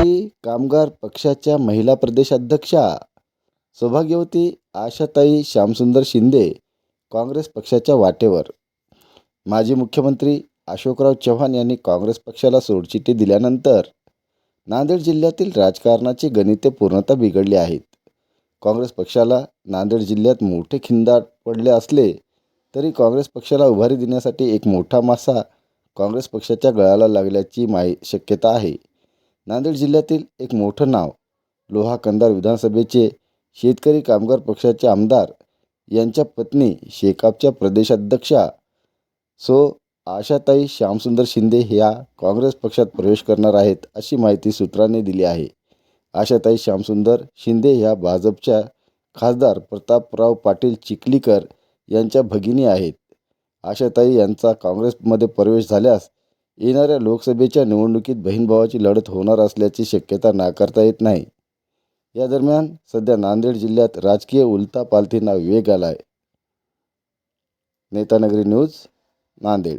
कामगार पक्षाच्या महिला प्रदेशाध्यक्षा सौभाग्यवती आशाताई श्यामसुंदर शिंदे काँग्रेस पक्षाच्या वाटेवर. माजी मुख्यमंत्री अशोकराव चव्हाण यांनी काँग्रेस पक्षाला सोडचिठ्ठी दिल्यानंतर नांदेड जिल्ह्यातील राजकारणाची गणिते पूर्णतः बिघडली आहेत. काँग्रेस पक्षाला नांदेड जिल्ह्यात मोठे खिंदाट पडले असले तरी काँग्रेस पक्षाला उभारी देण्यासाठी एक मोठा मासा काँग्रेस पक्षाच्या गळाला लागल्याची माही शक्यता आहे. नांदेड जिल्ह्यातील एक मोठं नाव लोहा कंदार विधानसभेचे शेतकरी कामगार पक्षाचे आमदार यांच्या पत्नी शेकापच्या प्रदेशाध्यक्षा सो आशाताई श्यामसुंदर शिंदे ह्या काँग्रेस पक्षात प्रवेश करणार आहेत अशी माहिती सूत्रांनी दिली आहे. आशाताई श्यामसुंदर शिंदे ह्या भाजपच्या खासदार प्रतापराव पाटील चिखलीकर यांच्या भगिनी आहेत. आशाताई यांचा काँग्रेसमध्ये प्रवेश झाल्यास येणाऱ्या लोकसभेच्या निवडणुकीत बहीण भावाची लढत होणार असल्याची शक्यता नाकारता येत नाही. या दरम्यान सध्या नांदेड जिल्ह्यात राजकीय उलथापालथींना वेग आला आहे नेतानगरी न्यूज नांदेड.